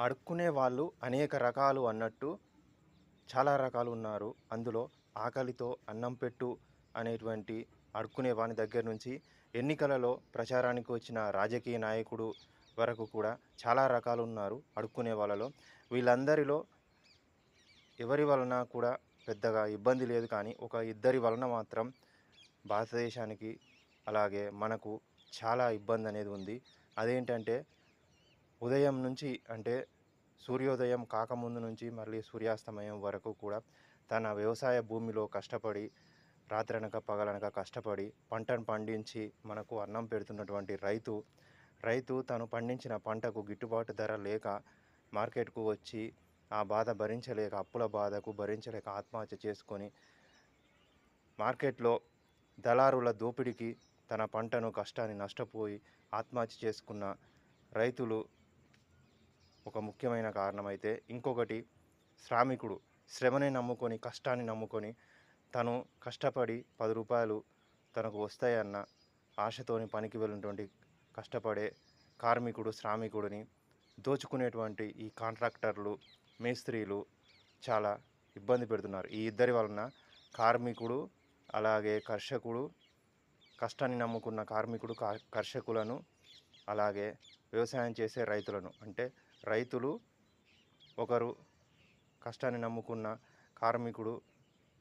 అడుక్కునే వాళ్ళు అనేక రకాలు అన్నట్టు చాలా రకాలు ఉన్నారు. అందులో ఆకలితో అన్నం పెట్టు అనేటువంటి అడుక్కునే వాని దగ్గర నుంచి ఎన్నికలలో ప్రచారానికి వచ్చిన రాజకీయ నాయకుడు వరకు కూడా చాలా రకాలు ఉన్నారు అడుక్కునే వాళ్ళలో. వీళ్ళందరిలో ఎవరి వలన కూడా పెద్దగా ఇబ్బంది లేదు కానీ ఒక ఇద్దరి వలన మాత్రం భారతదేశానికి అలాగే మనకు చాలా ఇబ్బంది అనేది ఉంది. అదేంటంటే ఉదయం నుంచి అంటే సూర్యోదయం కాకముందు నుంచి మళ్ళీ సూర్యాస్తమయం వరకు కూడా తన వ్యవసాయ భూమిలో కష్టపడి రాత్రనక పగలనక కష్టపడి పంటను పండించి మనకు అన్నం పెడుతున్నటువంటి రైతు రైతు తను పండించిన పంటకు గిట్టుబాటు ధర లేక మార్కెట్కు వచ్చి ఆ బాధ భరించలేక అప్పుల బాధకు భరించలేక ఆత్మహత్య చేసుకొని మార్కెట్లో దళారుల దోపిడికి తన పంటను కష్టాన్ని నష్టపోయి ఆత్మహత్య చేసుకున్న రైతులు ఒక ముఖ్యమైన కారణమైతే ఇంకొకటి శ్రామికుడు శ్రమని నమ్ముకొని కష్టాన్ని నమ్ముకొని తను కష్టపడి పది రూపాయలు తనకు వస్తాయన్న ఆశతోని పనికి వెళ్ళినటువంటి కష్టపడే కార్మికుడు శ్రామికుడిని దోచుకునేటువంటి ఈ కాంట్రాక్టర్లు మేస్త్రీలు చాలా ఇబ్బంది పెడుతున్నారు. ఈ ఇద్దరి వలన కార్మికుడు అలాగే కర్షకుడు కష్టాన్ని నమ్ముకున్న కార్మికుడు కర్షకులను అలాగే వ్యవసాయం చేసే రైతులను అంటే రైతులు ఒకరు కష్టాన్ని నమ్ముకున్న కార్మికుడు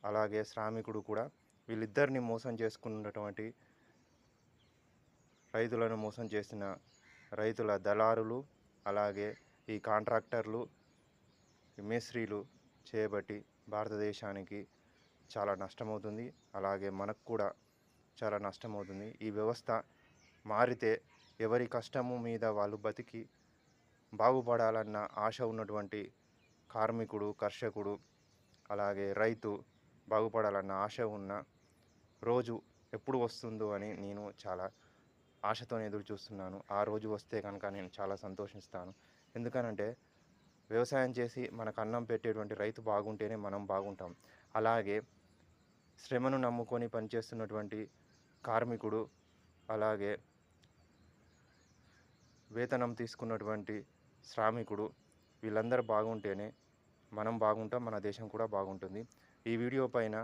అలాగే శ్రామికుడు కూడా వీళ్ళిద్దరిని మోసం చేసుకున్నటువంటి రైతులను మోసం చేసిన రైతుల దళారులు అలాగే ఈ కాంట్రాక్టర్లు మేస్త్రీలు చేయబట్టి భారతదేశానికి చాలా నష్టమవుతుంది. అలాగే మనకు కూడా చాలా నష్టమవుతుంది. ఈ వ్యవస్థ మారితే ఎవరి కష్టము మీద వాళ్ళు బతికి బాగుపడాలన్న ఆశ ఉన్నటువంటి కార్మికుడు కర్షకుడు అలాగే రైతు బాగుపడాలన్న ఆశ ఉన్న రోజు ఎప్పుడు వస్తుందో అని నేను చాలా ఆశతో ఎదురు చూస్తున్నాను. ఆ రోజు వస్తే కనుక నేను చాలా సంతోషిస్తాను. ఎందుకనంటే వ్యవసాయం చేసి మనకు అన్నం పెట్టేటువంటి రైతు బాగుంటేనే మనం బాగుంటాం. అలాగే శ్రమను నమ్ముకొని పనిచేస్తున్నటువంటి కార్మికుడు అలాగే వేతనం తీసుకున్నటువంటి శ్రామికుడు. వీళ్ళందరూ బాగుంటేనే మనం బాగుంటాం మన దేశం కూడా బాగుంటుంది. ఈ వీడియో పైన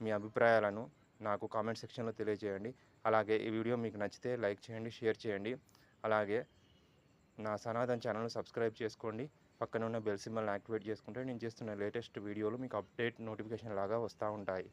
మీ అభిప్రాయాలను నాకు కామెంట్ సెక్షన్లో తెలియజేయండి. అలాగే ఈ వీడియో మీకు నచ్చితే లైక్ చేయండి షేర్ చేయండి. అలాగే నా సనాతన్ ఛానల్ను సబ్స్క్రైబ్ చేసుకోండి. పక్కన ఉన్న బెల్ సిమ్మల్ని యాక్టివేట్ చేసుకుంటే నేను చేస్తున్న లేటెస్ట్ వీడియోలు మీకు అప్డేట్ నోటిఫికేషన్ లాగా వస్తూ ఉంటాయి.